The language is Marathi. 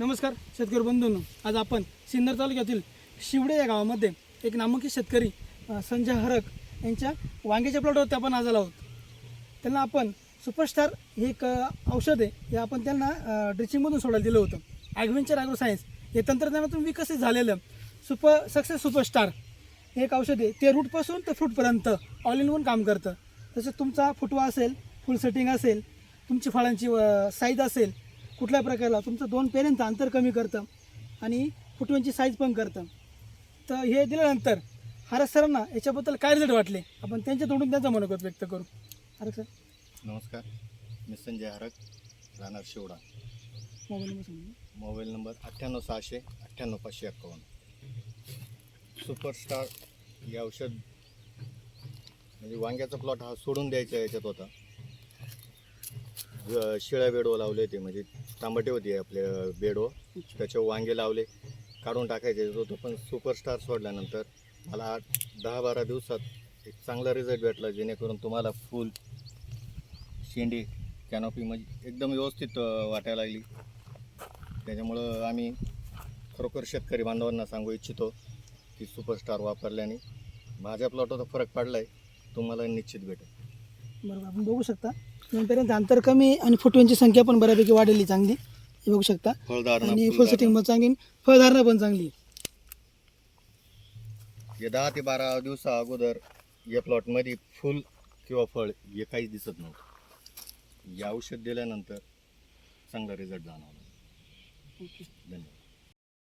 नमस्कार शेतकरी बंधूंनो. आज आपण सिन्नर तालुक्यातील शिवडे या गावामध्ये एक नामांकित शेतकरी संजय हरक यांच्या वांग्याच्या प्लॉटवरती आपण आज आलो आहोत. त्यांना आपण सुपरस्टार हे एक औषध आहे हे आपण त्यांना ड्रिचिंगमधून सोडायला दिलं होतं. ॲग्व्हेंचर ॲग्रो सायन्स हे तंत्रज्ञानातून विकसित झालेलं सुपर सक्सेस सुपरस्टार हे एक औषध आहे. ते रूटपासून ते फ्रूटपर्यंत ऑल इन वन काम करतं. तसंच तुमचा फुटवा असेल फुल सेटिंग असेल तुमची फळांची साईज असेल कुठल्या प्रकारला? तुमचं दोन पेऱ्यांचं अंतर कमी करतं आणि फुटव्यांची साईज पण करतं. तर हे दिल्यानंतर हरक सरांना याच्याबद्दल काय रिझल्ट वाटले? आपण त्यांच्या तोडून त्यांचा मनोगत व्यक्त करू. हरक सर. नमस्कार. मी संजय हरक राहणार शिवडा. मोबाईल नंबर सांगा. मोबाईल नंबर अठ्ठ्याण्णव सहाशे अठ्ठ्याण्णव पाचशे एक्कावन्न सुपरस्टार हे औषध म्हणजे वांग्याचा प्लॉट हा सोडून द्यायचा याच्यात होता. व- शिळ्या बेडो लावले होते म्हणजे तांबटे होते आपल्या बेडो त्याच्यावर वांगे लावले काढून टाकायचे होतं पण सुपरस्टार सोडल्यानंतर. मला आठ दहा बारा दिवसात एक चांगला रिझल्ट भेटला जेणेकरून तुम्हाला फुल शेंडी कॅनॉपी म्हणजे एकदम व्यवस्थित अं, वाटायला लागली. त्याच्यामुळं आम्ही खरोखर शेतकरी बांधवांना सांगू इच्छितो की सुपरस्टार वापरल्याने माझ्या प्लॉटवर फरक पडला आहे तुम्हाला निश्चित भेटेल. बरोबर आपण बघू शकता. दोन पेऱ्यांचं अंतर कमी आणि फुटव्यांची संख्या पण बऱ्यापैकी वाढलेली चांगली. हे बघू शकता. फळधारणा आणि फुल. सेटिंग पण चांगली फळधारणा पण चांगली. हे दहा ते बारा दिवसा अगोदर या प्लॉटमध्ये फुल किंवा फळ हे काहीच दिसत नव्हतं. हे औषध दिल्यानंतर चांगला रिझल्ट जाणवला. धन्यवाद.